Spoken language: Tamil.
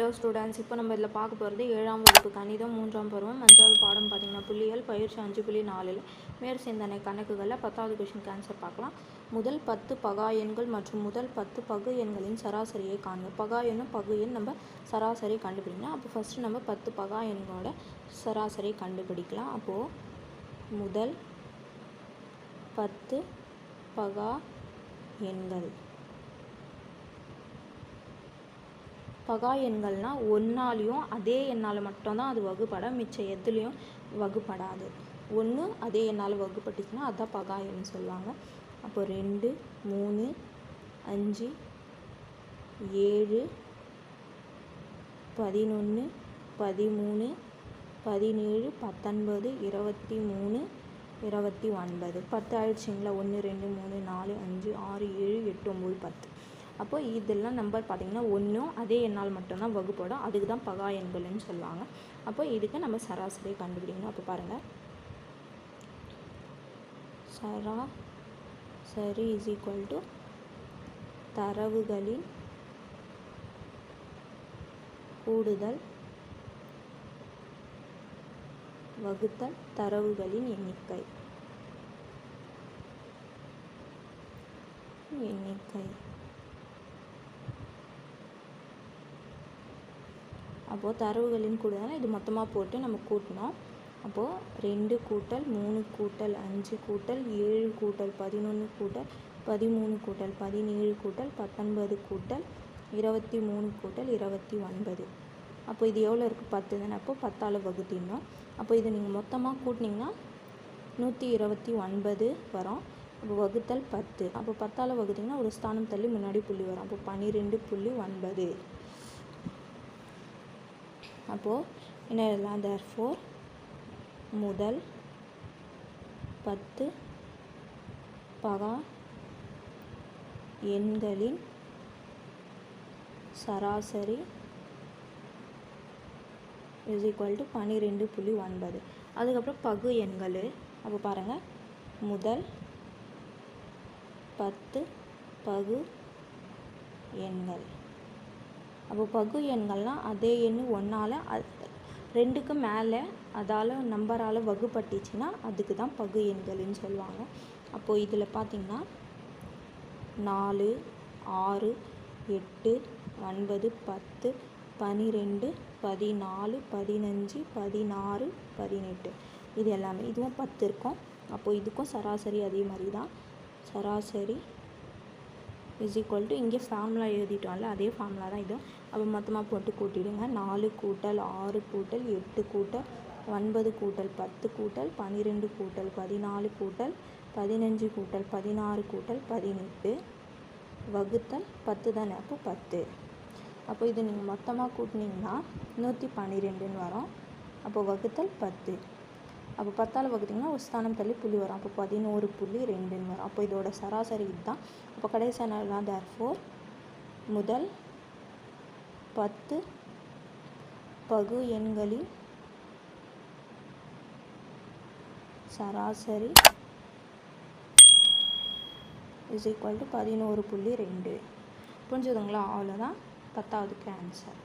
ஹலோ ஸ்டூடெண்ட்ஸ் இப்போ நம்ம இதில் பார்க்க போகிறது ஏழாம் வகுப்பு கணிதம் மூன்றாம் பருவம் அஞ்சாவது பாடம் பார்த்தீங்கன்னா புள்ளியல் பயிற்சி அஞ்சு புள்ளி நாலில் மேற் சிந்தனை கணக்குகளில் பத்தாவது கொஷினுக்கு ஆன்சர் பார்க்கலாம். முதல் பத்து பகா எண்கள் மற்றும் முதல் பத்து பகு எண்களின் சராசரியை காண்க. பகா எண்ணும் பகு எண் நம்ம சராசரி கண்டுபிடிக்கணும் அப்போ ஃபஸ்ட்டு நம்ம பத்து பகா எண்களோட சராசரி கண்டுபிடிக்கலாம். அப்போது முதல் பத்து பகா எண்கள். பகா எண்கள்னால் ஒன்றாலையும் அதே எண்ணால் மட்டும்தான் அது வகுப்பட மிச்சம் எதுலேயும் வகுப்படாது. ஒன்று அதே எண்ணால் வகுப்பட்டுச்சுன்னா அதுதான் பகா எண்ணு சொல்லுவாங்க. அப்போ ரெண்டு மூணு அஞ்சு ஏழு பதினொன்று பதிமூணு பதினேழு பத்தொன்பது இருபத்தி மூணு இருபத்தி ஒன்பது. பத்து ஆயிடுச்சிங்களா? ஒன்று ரெண்டு மூணு நாலு அஞ்சு ஆறு ஏழு எட்டு ஒம்பது பத்து. அப்போ இதெல்லாம் நம்பர் பார்த்திங்கன்னா ஒன்றும் அதே எண்ணால் மட்டும்தான் வகுப்படும். அதுக்கு தான் பகா எண்கள்னு சொல்லுவாங்க. அப்போ இதுக்கு நம்ம சராசரியை கண்டுபிடிக்கணும். அப்போ பாருங்கள் சரா சரி இஸ் ஈக்குவல் டு தரவுகளின் கூடுதல் வகுத்தல் தரவுகளின் எண்ணிக்கை. எண்ணிக்கை. அப்போது தரவுகளின் கூடுதலாக இது மொத்தமாக போட்டு நம்ம கூட்டினோம் அப்போது ரெண்டு கூட்டல் மூணு கூட்டல் அஞ்சு கூட்டல் ஏழு கூட்டல் பதினொன்று கூட்டல் பதிமூணு கூட்டல் பதினேழு கூட்டல் பத்தொன்பது கூட்டல் இருபத்தி மூணு கூட்டல் இருபத்தி ஒன்பது அப்போ இது எவ்வளோ இருக்குது பத்து தானே. அப்போ பத்தால் வகுத்திடணும். அப்போ இதை நீங்கள் மொத்தமாக கூட்டினீங்கன்னா நூற்றி இருபத்தி ஒன்பது வரும். அப்போ வகுத்தல் பத்து. அப்போ பத்தால் வகுத்திங்கன்னா ஒரு ஸ்தானம் தள்ளி முன்னாடி புள்ளி வரும். அப்போ பன்னிரெண்டு புள்ளி ஒன்பது. அப்போது என்ன எழுதலாம் தேர் ஃபோர். முதல் பத்து பகா எண்களின் சராசரி இஸ் ஈக்குவல் டு பன்னிரெண்டு புள்ளி ஒன்பது. அதுக்கப்புறம் பகு எண்கள். அப்போ பாருங்கள் முதல் பத்து பகு எண்கள். அப்போ பகு எண்கள்னால் அதே எண் ஒன்றால் ரெண்டுக்கு மேலே அதால் நம்பரால் வகுப்பட்டுச்சுன்னா அதுக்கு தான் பகு எண்கள்னு சொல்லுவாங்க. அப்போது இதில் பார்த்திங்கன்னா நாலு ஆறு எட்டு ஒன்பது பத்து பனிரெண்டு பதினாலு பதினஞ்சு பதினாறு பதினெட்டு. இது எல்லாமே இதுவும் பத்து இருக்கும். அப்போது இதுக்கும் சராசரி அதே மாதிரி தான். சராசரி இஸ் ஈக்குவல் டு இங்கே ஃபார்முலா எழுதிட்டோம்ல அதே ஃபார்முலா தான் இதுவும் அப்போ மொத்தமாக போட்டு கூட்டிடுங்க. நாலு கூட்டல் ஆறு கூட்டல் எட்டு கூட்டல் ஒன்பது கூட்டல் பத்து கூட்டல் பன்னிரெண்டு கூட்டல் பதினாலு கூட்டல் பதினஞ்சு கூட்டல் பதினாறு கூட்டல் பதினெட்டு. வகுத்தல் பத்து தானே? அப்போ பத்து. அப்போ இது நீங்கள் மொத்தமாக கூட்டினீங்கன்னா நூற்றி பன்னிரெண்டுன்னு வரும். அப்போ வகுத்தல் பத்து. அப்போ பத்தால் வகுத்திங்கன்னா ஒரு ஸ்தானம் தள்ளி புள்ளி வரும். அப்போ பதினோரு புள்ளி ரெண்டுன்னு வரும். அப்போ இதோட சராசரி இதுதான். அப்போ கடைசி நாள்லாம் தேர் ஃபோர் முதல் பத்து பகு எண்களின் சராசரி இஸ் ஈக்குவல் டு பதினோரு புள்ளி ரெண்டு. புரிஞ்சுதுங்களா? அவ்வளோதான். பத்தாவதுக்கு ஆன்சர்